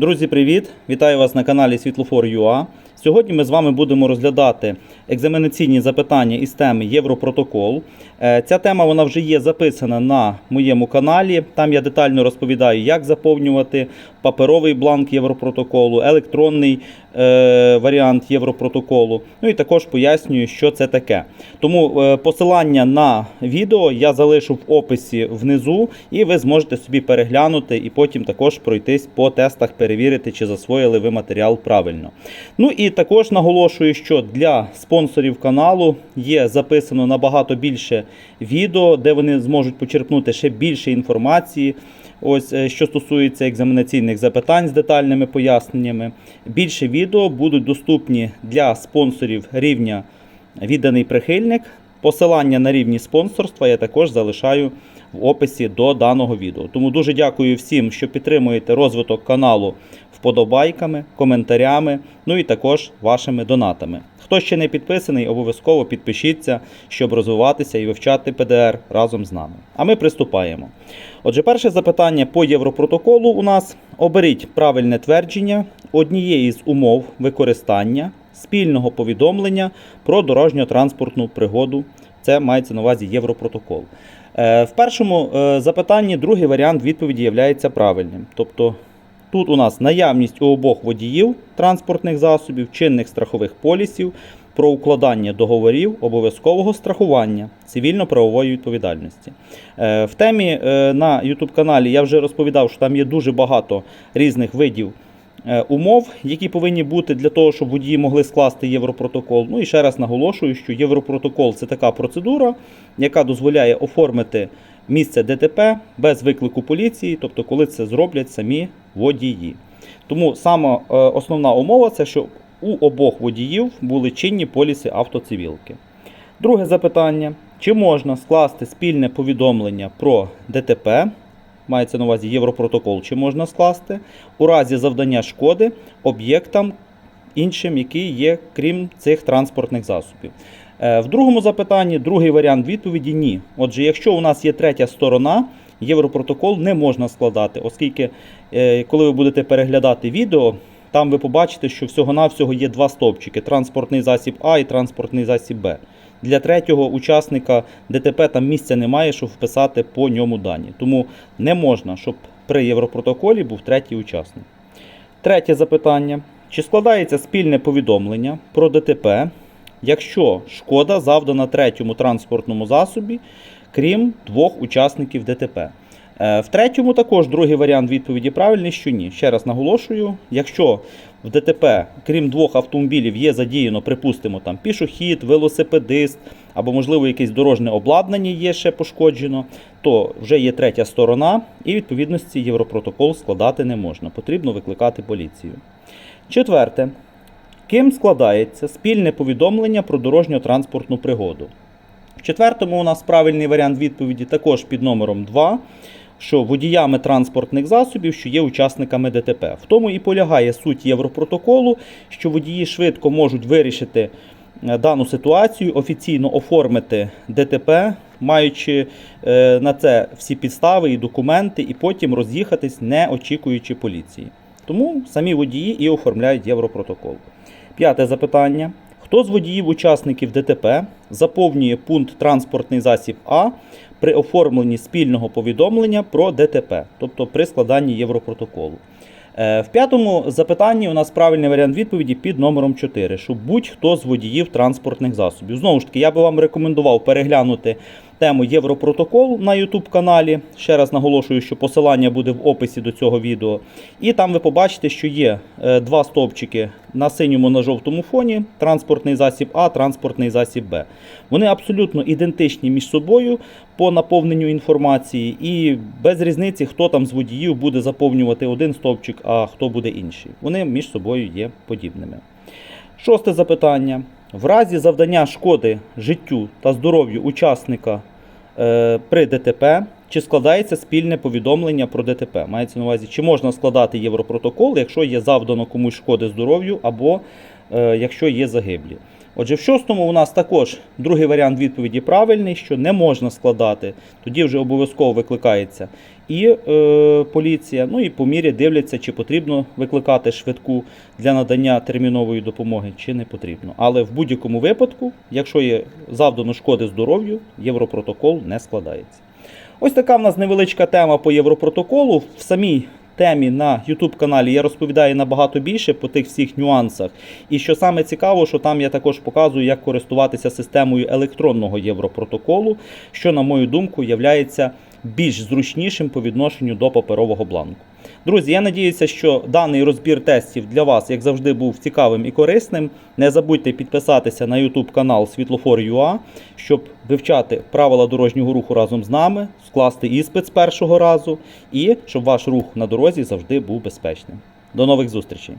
Друзі, привіт! Вітаю вас на каналі Світлофор.ua. Сьогодні ми з вами будемо розглядати екзаменаційні запитання із теми Європротокол. Е, Ця тема вона вже є записана на моєму каналі. Там я детально розповідаю, як заповнювати паперовий бланк Європротоколу, електронний е, варіант Європротоколу. Ну і також пояснюю, що це таке. Тому е, посилання на відео я залишу в описі внизу, і ви зможете собі переглянути і потім також пройтись по тестах, перевірити, чи засвоїли ви матеріал правильно. Ну і також наголошую, що для спонсорів каналу є записано набагато більше відео, де вони зможуть почерпнути ще більше інформації. Ось е, що стосується екзаменаційних запитань з детальними поясненнями. Більше відео будуть доступні для спонсорів рівня відданий прихильник. Посилання на рівні спонсорства я також залишаю в описі до даного відео. Тому дуже дякую всім, що підтримуєте розвиток каналу вподобайками, коментарями, ну і також вашими донатами. Хто ще не підписаний, обов'язково підпишіться, щоб розвиватися і вивчати ПДР разом з нами. А ми приступаємо. Отже, перше запитання по Європротоколу у нас оберіть правильне твердження однієї з умов використання спільного повідомлення про дорожньо-транспортну пригоду. Це мається на увазі Європротокол. Е, В першому е, запитанні другий варіант відповіді є правильним. Тобто тут у нас наявність у обох водіїв транспортних засобів, чинних страхових полісів, про укладання договорів обов'язкового страхування цивільно-правової відповідальності. Е, В темі е, на YouTube каналі я вже розповідав, що там є дуже багато різних видів е, умов, які повинні бути для того, щоб водії могли скласти Європротокол. Ну і ще раз наголошую, що Європротокол це така процедура, яка дозволяє оформити місце ДТП без виклику поліції, тобто коли це зроблять самі водії. Тому сама е, основна умова це що у обох водіїв були чинні поліси автоцивілки. Друге запитання: чи можна скласти спільне повідомлення про ДТП? Мається на увазі Європротокол, чи можна скласти у разі завдання шкоди об'єктам іншим, які є крім цих транспортних засобів. Е, В другому запитанні другий варіант відповіді ні. Отже, якщо у нас є третя сторона, Європротокол не можна складати, оскільки е, коли ви будете переглядати відео, там ви побачите, що всього-навсього є два стовпчики: транспортний засіб А і транспортний засіб Б. Для третього учасника ДТП там місця немає, щоб вписати по ньому дані. Тому не можна, щоб при Європротоколі був третій учасник. Третє запитання. Чи складається спільне повідомлення про ДТП, якщо шкода завдана третьому транспортному засобі, крім двох учасників ДТП? Е, В третьому також другий варіант відповіді правильний, що ні. Ще раз наголошую, якщо в ДТП, крім двох автомобілів, є задіяно, припустимо, там пішохід, велосипедист або, можливо, якесь дорожне обладнання є ще пошкоджено, то вже є третя сторона, і відповідності Європротокол складати не можна. Потрібно викликати поліцію. Четверте. Ким складається спільне повідомлення про дорожньо-транспортну пригоду? В четвертому у нас правильний варіант відповіді також під номером 2, що водіями транспортних засобів, що є учасниками ДТП. В тому і полягає суть Європротоколу, що водії швидко можуть вирішити е, дану ситуацію, офіційно оформити ДТП, маючи е, на це всі підстави і документи, і потім роз'їхатись, не очікуючи поліції. Тому самі водії і оформляють Європротокол. П'яте запитання. Хто з водіїв-учасників ДТП заповнює пункт транспортний засіб А при оформленні спільного повідомлення про ДТП, тобто при складанні Європротоколу? Е, В п'ятому запитанні у нас правильний варіант відповіді під номером 4, що будь-хто з водіїв транспортних засобів. Знову ж таки, я би вам рекомендував переглянути тему Європротокол на YouTube каналі. Ще раз наголошую, що посилання буде в описі до цього відео. І там ви побачите, що є е, два стовпчики на синьому на жовтому фоні: транспортний засіб А, транспортний засіб Б. Вони абсолютно ідентичні між собою по наповненню інформації, і без різниці, хто там з водіїв буде заповнювати один стовпчик, а хто буде інший. Вони між собою є подібними. Шосте запитання. В разі завдання шкоди життю та здоров'ю учасника при ДТП, чи складається спільне повідомлення про ДТП? Мається на увазі, чи можна складати Європротокол, якщо є завдано комусь шкоди здоров'ю або е, якщо є загиблі. Отже, в шостому у нас також другий варіант відповіді правильний, що не можна складати. Тоді вже обов'язково викликається і е, поліція. Ну і по мірі дивляться, чи потрібно викликати швидку для надання термінової допомоги, чи не потрібно. Але в будь-якому випадку, якщо є завдано шкоди здоров'ю, європротокол не складається. Ось така в нас невеличка тема по європротоколу. В самій темі на YouTube каналі я розповідаю набагато більше по тих всіх нюансах. І що саме цікаво, що там я також показую, як користуватися системою електронного європротоколу, що, на мою думку, являється більш зручнішим по відношенню до паперового бланку. Друзі, я надіюся, що даний розбір тестів для вас, як завжди, був цікавим і корисним. Не забудьте підписатися на YouTube канал Світлофор.ua, щоб вивчати правила дорожнього руху разом з нами, скласти іспит з першого разу і щоб ваш рух на дорозі завжди був безпечним. До нових зустрічей!